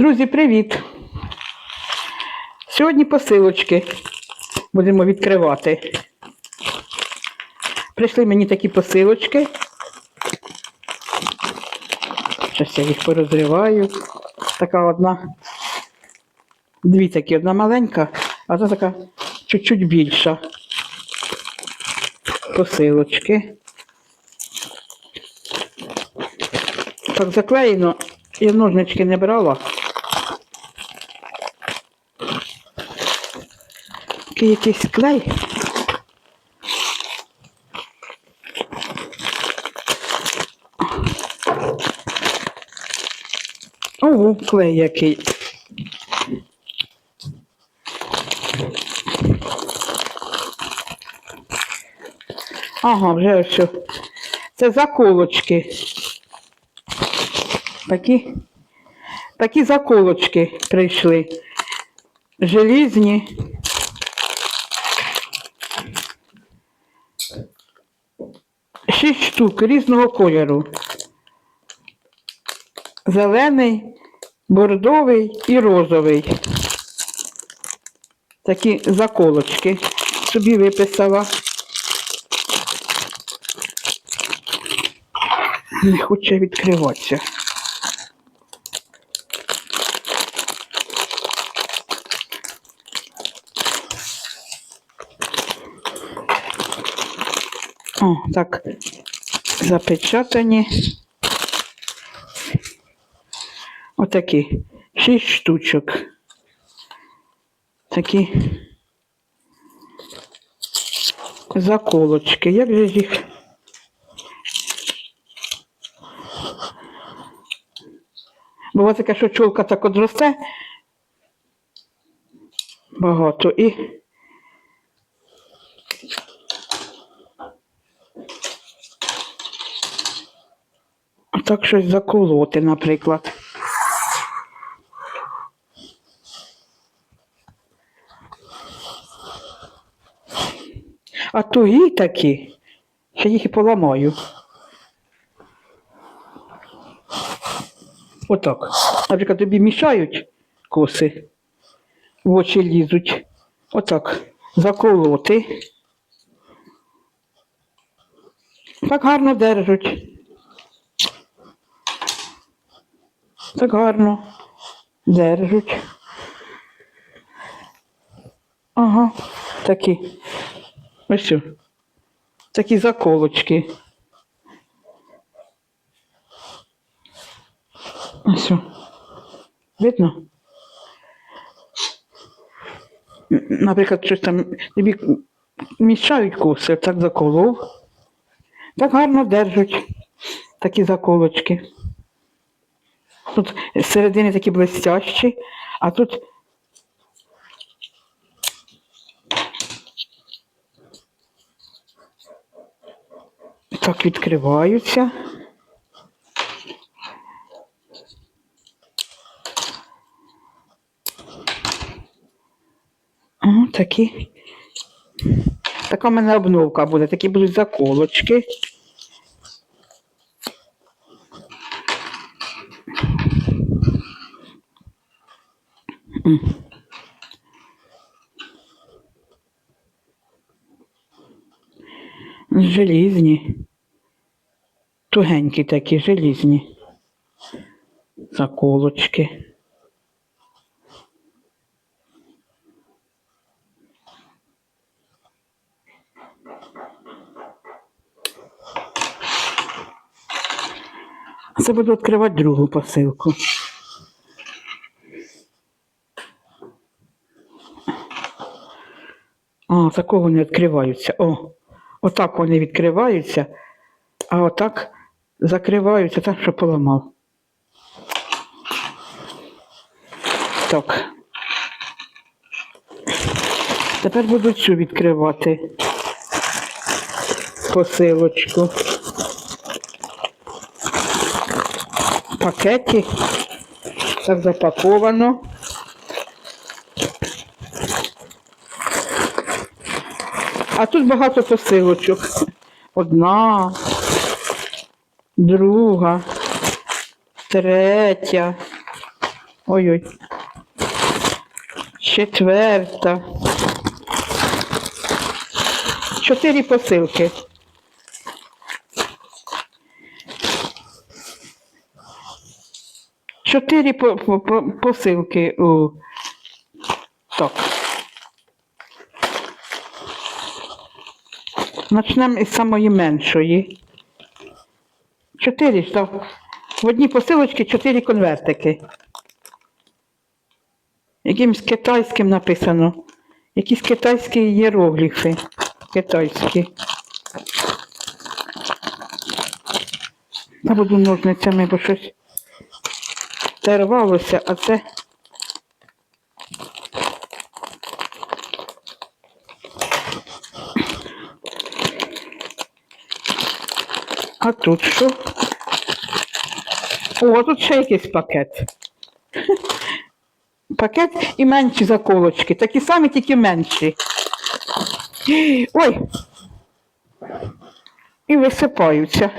Друзі, привіт! Сьогодні посилочки будемо відкривати. Прийшли мені такі посилочки. Зараз я їх порозриваю. Така одна. Дві такі, одна маленька, а та така чуть-чуть більша. Посилочки. Так заклеєно. Я ножнички не брала. Такий якийсь клей. Ого, клей який. Ага, вже все. Це заколочки. Такі, такі заколочки прийшли. Желізні. Шість штук різного кольору. Зелений, бордовий і розовий. Такі заколочки. Собі виписала. Не хоче відкриватися. О, так, запечатані. Отакі. Шість штучок. Такі заколочки. Як же їх? Буває таке, що чолка так от росте багато і. Так щось заколоти, наприклад. А тугі такі, що їх і поламаю. Отак. Наприклад, тобі мішають коси, в очі лізуть. Отак. Заколоти. Так гарно держать. Так гарно держуть. Ага, такі. Ось. що. Такі заколочки. Ось. що. Видно? Наприклад, щось там тобі мішають коси, так заколов. Так гарно держать такі заколочки. Тут середини такі блестящі, а тут так відкриваються. О, такі. Така в мене обновка буде, такі будуть заколочки. Желізні. Тугенькі такі, желізні. Заколочки. Це буду відкривати другу посилку. А, такого не відкриваються. О, отак вони відкриваються, а отак закриваються так, що поламав. Так. Тепер буду цю відкривати посилочку. Пакеті. Так запаковано. А тут багато посилочок. Одна, друга, третя. Ой-ой. Четверта. Чотири посилки. Чотири по- по- по- посилки у так. Почнемо із самої меншої. Чотири ж. В одній посилочці чотири конвертики. Якимсь китайським написано. Якісь китайські ієрогліфи. Китайські. Я буду ножницями, бо щось це а це. А тут що? О, тут ще якийсь пакет. Пакет і менші заколочки. Такі самі, тільки менші. Ой. І висипаються.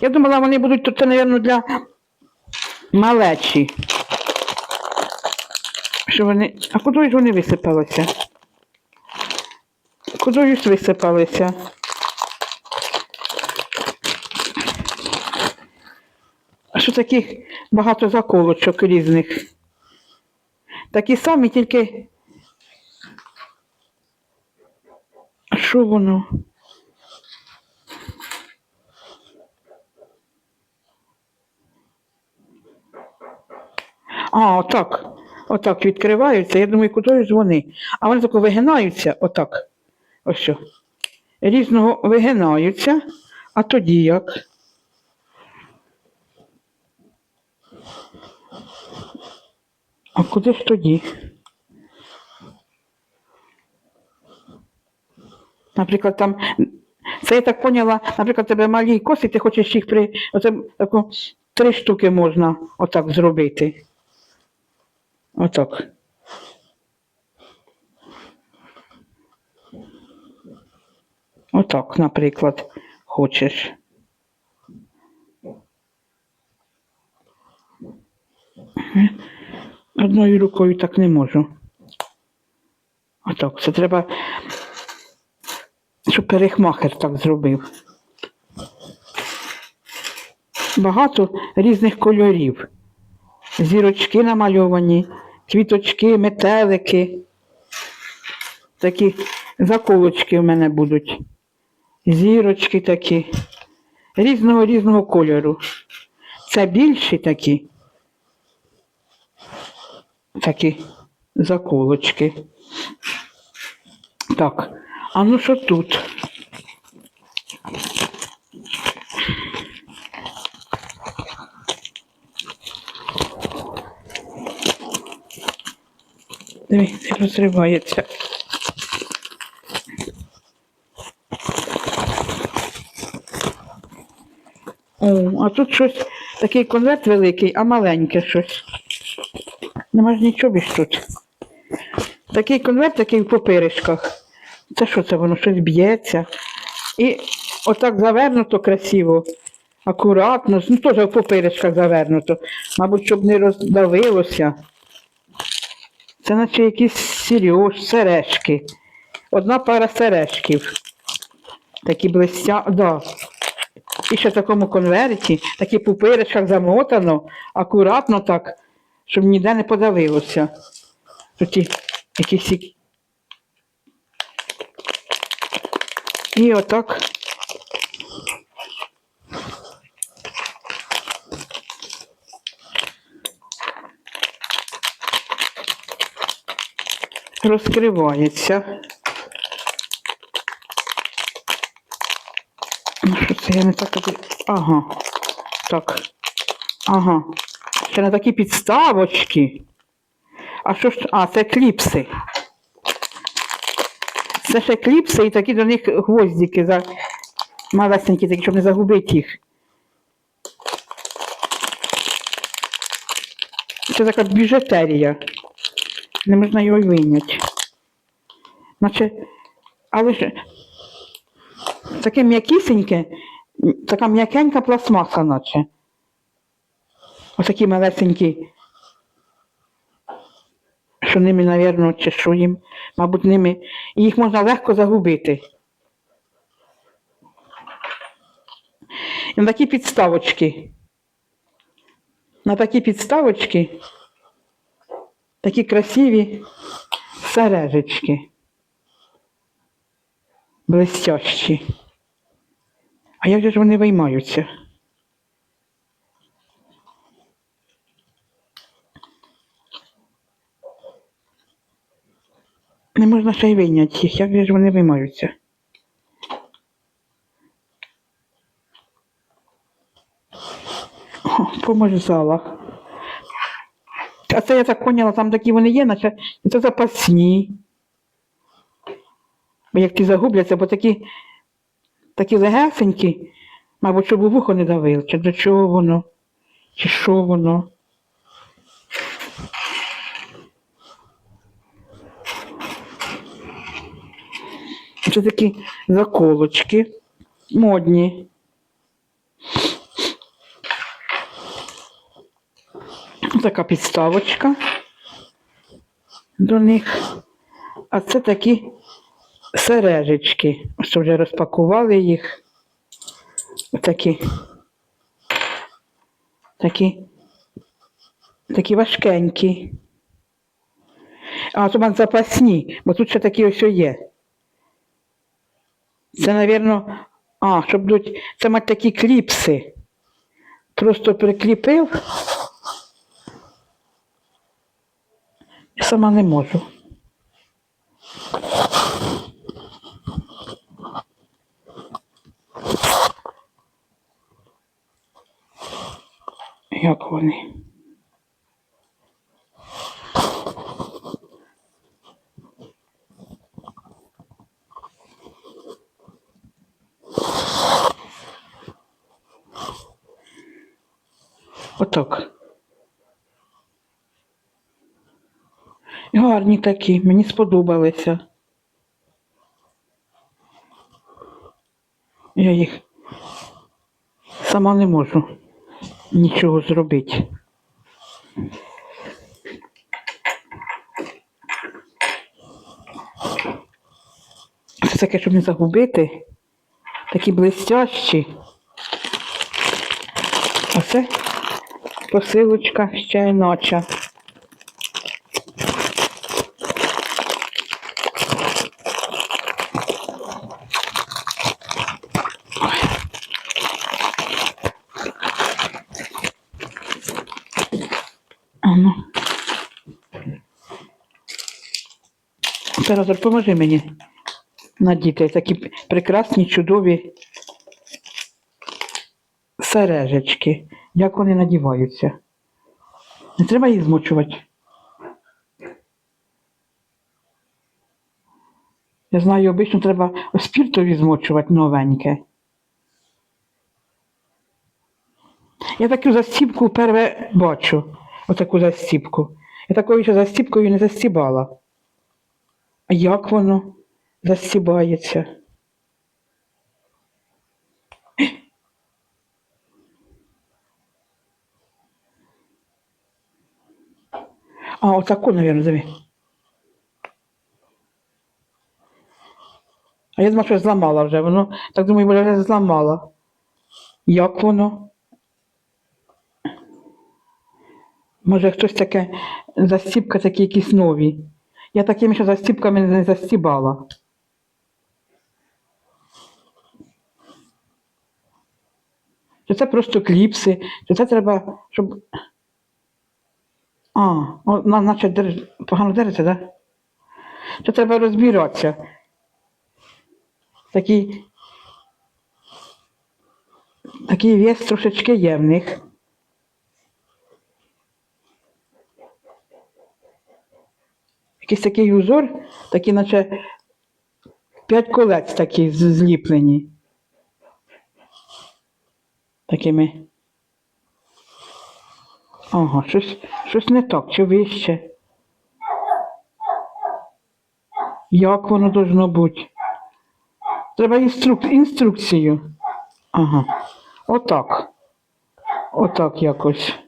Я думала, вони будуть тут, мабуть, для малечі. Що вони. А куди ж вони висипалися? Куди висипалися? А що таких багато заколочок різних? Такі самі, тільки. А що воно? А, отак. Отак відкриваються. Я думаю, куди ж вони? А вони тако вигинаються, отак. Ось що. Різного вигинаються, а тоді як? А куди ж тоді? Наприклад, там, це я так поняла, наприклад, тебе малі коси, ти хочеш їх при. Оце тако, три штуки можна отак зробити. Отак. Отак, наприклад, хочеш. Одною рукою так не можу. Отак, це треба, щоб перехмахер так зробив. Багато різних кольорів. Зірочки намальовані, квіточки, метелики. Такі заколочки в мене будуть. Зірочки такі. Різного різного кольору. Це більші такі. Такі заколочки. Так, а ну що тут? Дивіться, розривається. О, а тут щось, такий конверт великий, а маленьке щось. Нема ж нічого більш тут. Такий конверт, такий в попиришках. Це що це воно? Щось б'ється. І отак завернуто красиво, акуратно, ну теж в попиришках завернуто. Мабуть, щоб не роздавилося. Це наче якісь сереж, сережки. Одна пара сережків. Такі блестя, да. І ще в такому конверті, такі пупиричках замотано, акуратно так, щоб ніде не подавилося. Тут якісь. І отак. Розкривається. Ну, що це я не так тоді. Ага. Так. Ага. Ще на такі підставочки. А що ж? А, це кліпси. Це ще кліпси і такі до них гвоздики за малесенькі, такі, щоб не загубити їх. Це така біжутерія. Не можна його й вийняти. Наче, але ж таке м'якісеньке, така м'якенька пластмаса, наче. Отакі малесенькі, що ними, що їм, мабуть, ними. І їх можна легко загубити. І на такі підставочки. На такі підставочки такі красиві сережечки. Блестящі. А як же ж вони виймаються? Не можна ще й вийняти їх, як же ж вони виймаються? О, померзала. А це я так там такі вони є, наче це запасні. Бо як ті загубляться, бо такі, такі легесенькі, мабуть, щоб у вухо не давили, чи до чого воно, чи що воно. Це такі заколочки модні. Така підставочка до них. А це такі сережечки. Ось вже розпакували їх. Такі. Такі. Такі важкенькі. А, то мабуть, запасні, бо тут ще такі ось є. Це, напевно, а, щоб дуть, це мать такі кліпси. Просто прикріпив. Я сама не можу. Як вони? Отак. Гарні такі, мені сподобалися. Я їх сама не можу нічого зробити. Це таке, щоб не загубити. Такі блестящі. А це посилочка ще ноча. Зараз допоможи мені надіти такі прекрасні, чудові сережечки. Як вони надіваються? Не треба їх змочувати. Я знаю, обично треба спіртові змочувати новеньке. Я таку застіпку вперше бачу. Отаку застіпку. Я такою ще застіпкою не застібала. Як воно застібається? А, отаку, мабуть, диви. А я думаю, що зламала вже. Воно, так думаю, вже зламала. Як воно? Може, хтось таке, застіпка такі якісь нові. Я такими ще застіпками не застібала. Чи це просто кліпси, чи це треба, щоб. А, о, на- наче держ... погано держиться, так? Да? Це треба розбиратися. Такий. Такий вес трошечки є в них. Якийсь такий узор, такий, наче п'ять колець такі зліплені. Такими. Ага, щось, щось не так, чи вище. Як воно должно бути? Треба інструк... інструкцію. Ага. Отак. Отак якось.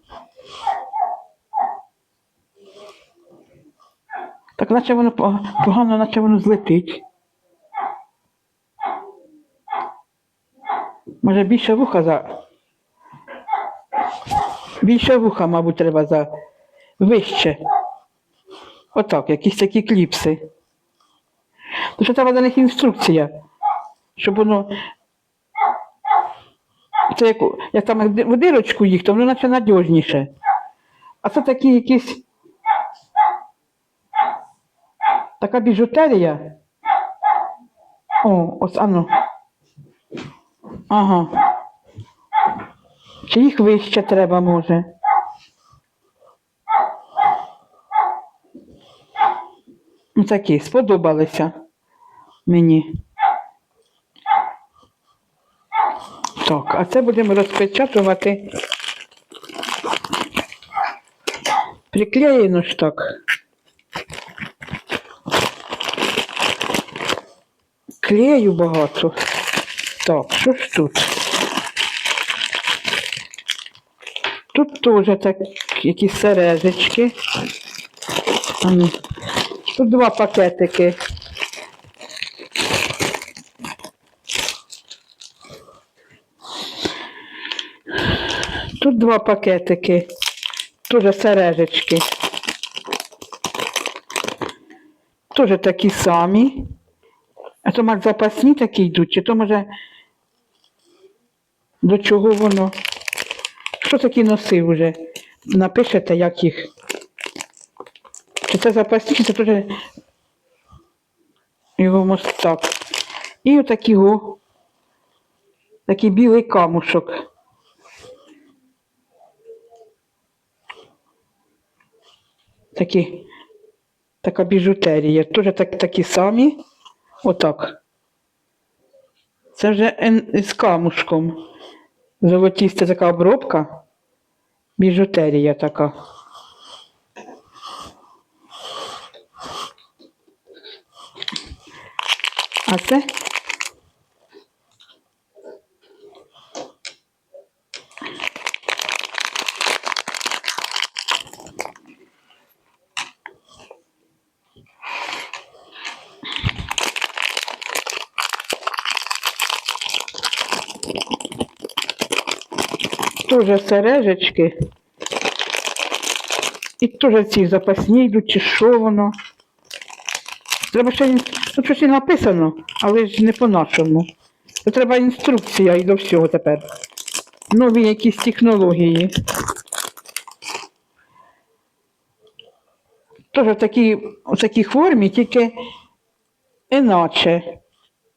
Так наче воно погано, наче воно злетить. Може більше вуха за. Більше вуха, мабуть, треба за вище. Отак, якісь такі кліпси. То що треба до них інструкція, щоб воно. Це як, як там в дирочку їх, то воно наче надіжніше. А це такі якісь. Така біжутерія. О, ось ану. Ага. Чи їх вище треба, може? Ну, такі, сподобалися мені. Так, а це будемо розпечатувати. Приклеєно ж так. Клею багато. Так, що ж тут? Тут теж так, якісь сережечки. Ну. Тут два пакетики. Тут два пакетики. Тоже сережечки. Тоже такі самі. А то мак запасні такі йдуть, чи то може до чого воно? Що такі носи вже? Напишете, як їх. Чи це запасні, чи це теж його мостак. І отакі го. Такий білий камушок. Такі, така біжутерія. Теж так, такі самі. Отак. Це вже з камушком. Золотіста така обробка. Біжутерія така. А це? Тоже сережечки. І теж ці запасні йдуть, чи що воно. Треба ще тут щось і написано, але ж не по-нашому. Треба інструкція і до всього тепер. Нові якісь технології. Теж в такій, в такій формі, тільки іначе,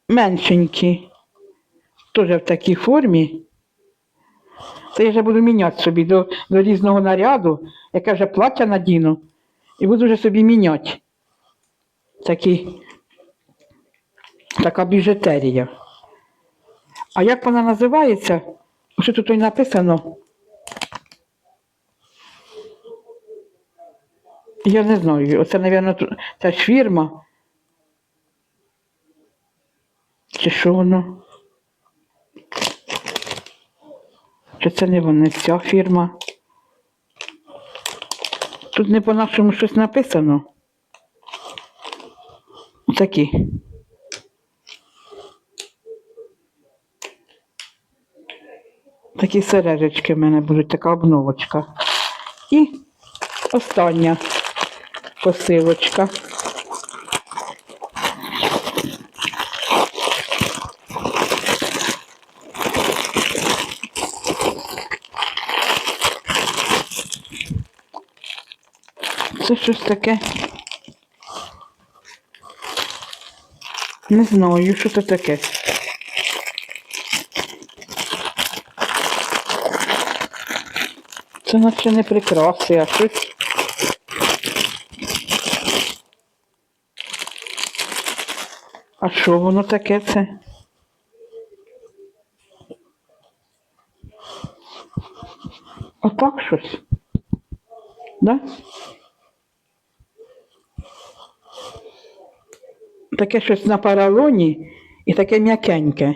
меншенькі. Теж в такій формі. Це я вже буду міняти собі до, до різного наряду, яке вже плаття надіну, і буду вже собі міняти. Такі, така біжутерія. А як вона називається? Що тут написано? Я не знаю. Оце, мабуть, ця ж фірма. Чи що воно? Чи це не вони, ця фірма? Тут не по-нашому щось написано. Такі. Такі сережечки в мене будуть, така обновочка. І остання посилочка. Це щось таке. Не знаю, що це таке. Це наче не прикраси, а щось. А що воно таке це? Отак щось. Да? Таке щось на паралоні і таке м'якеньке.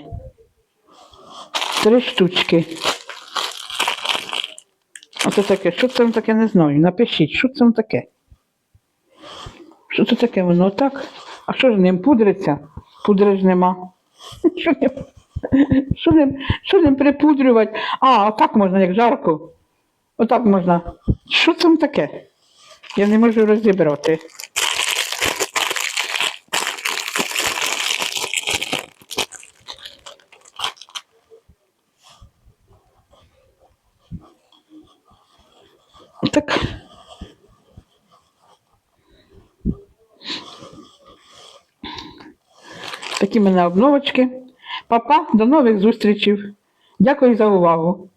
Три штучки. Оце таке. Що це таке, не знаю. Напишіть, що це таке. Що це таке воно так? А що ж ним пудриться? Пудри ж нема. Що ним, що ним, що ним припудрювати? А, отак можна, як жарко. Отак можна. Що це таке? Я не можу розібрати. Так. Такі мене обновочки. Папа, до нових зустрічей. Дякую за увагу.